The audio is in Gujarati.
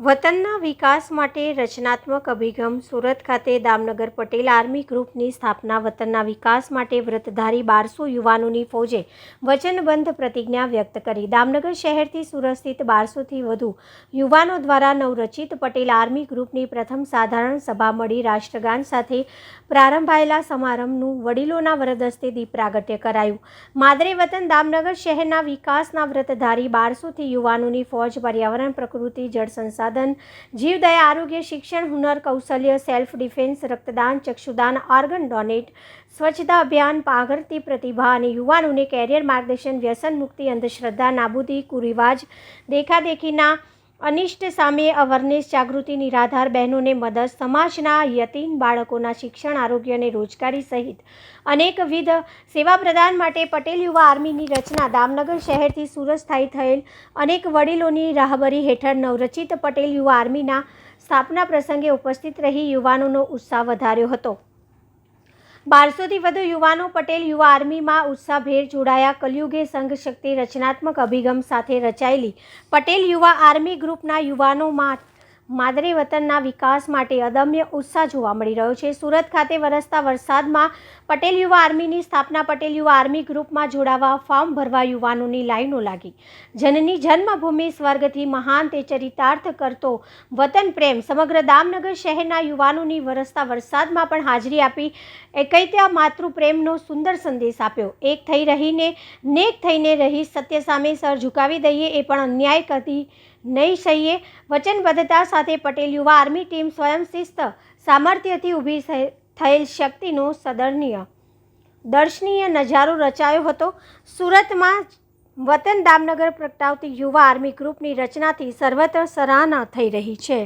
વતનના વિકાસ માટે રચનાત્મક અભિગમ સુરત ખાતે દામનગર પટેલ આર્મી ગ્રુપની સ્થાપના વતનના વિકાસ માટે વ્રતધારી બારસો યુવાનોની ફોજે વચનબંધ પ્રતિજ્ઞા વ્યક્ત કરી. દામનગર શહેરથી સુરત સ્થિત બારસોથી વધુ યુવાનો દ્વારા નવરચિત પટેલ આર્મી ગ્રુપની પ્રથમ સાધારણ સભા મળી. રાષ્ટ્રગાન સાથે પ્રારંભાયેલા સમારંભનું વડીલોના વરદસ્તે દીપ પ્રાગટ્ય કરાયું. માદરે વતન દામનગર શહેરના વિકાસના વ્રતધારી બારસોથી યુવાનોની ફૌજ પર્યાવરણ, પ્રકૃતિ, જળ સંસાધન જીવદયા આરોગ્ય, શિક્ષણ, હુનર, કૌશલ્ય સેલ્ફ ડિફેન્સ રક્તદાન, ચક્ષુદાન ઓર્ગન ડોનેટ સ્વચ્છતા અભિયાન, પાઘરતી પ્રતિભા અને યુવાનોને કેરિયર માર્ગદર્શન, વ્યસન મુક્તિ, અંધશ્રદ્ધા, નાબૂદી, કુરિવાજ દેખાદેખીના અનિષ્ટ સામે અવરનેસ જાગૃતિ નિરાધાર બહેનોને મદદ, સમાજના યતીન બાળકોના શિક્ષણ, આરોગ્ય અને રોજગારી સહિત અનેકવિધ સેવા પ્રદાન માટે પટેલ યુવા આર્મીની રચના દામનગર શહેરથી સુરત સ્થાયી થયેલ અનેક વડીલોની રાહબરી હેઠળ નવરચિત પટેલ યુવા આર્મીના સ્થાપના પ્રસંગે ઉપસ્થિત રહી યુવાનોનો ઉત્સાહ વધાર્યો હતો. બારસોથી વધુ યુવાનો પટેલ યુવા આર્મીમાં ઉત્સાહભેર જોડાયા. કલયુગે સંઘ શક્તિ રચનાત્મક અભિગમ સાથે રચાયેલી પટેલ યુવા આર્મી ગ્રુપના યુવાનોમાં માદરે વતનના વિકાસ માટે અદમ્ય ઉત્સાહ જોવા મળી રહ્યો છે. સુરત ખાતે વરસતા વરસાદમાં પટેલ યુવા આર્મીની સ્થાપના પટેલ યુવા આર્મી ગ્રુપમાં જોડાવા ફોર્મ ભરવા યુવાનોની લાઈનો લાગી. જનની જન્મભૂમિ સ્વર્ગથી મહાન તે ચરિતાર્થ કરતો વતન પ્રેમ સમગ્ર દામનગર શહેરના યુવાનોની વરસતા વરસાદમાં પણ હાજરી આપી એકૈત્યા માતૃપ્રેમનો સુંદર સંદેશ આપ્યો. એક થઈ રહીને, નેક થઈને રહી સત્ય સામે સર ઝુકાવી દઈએ એ પણ અન્યાય કદી નહીં સહીએ. વચનબદ્ધતા સાથે પટેલ યુવા આર્મી ટીમ સ્વયં શિસ્ત સામર્થ્યથી ઊભી થયેલ શક્તિનો સદરનીય દર્શનીય નજારો રચાયો હતો. સુરતમાં વતન દામનગર પ્રગટાવતી યુવા આર્મી ગ્રુપની રચનાથી સર્વત્ર સરાહના થઈ રહી છે.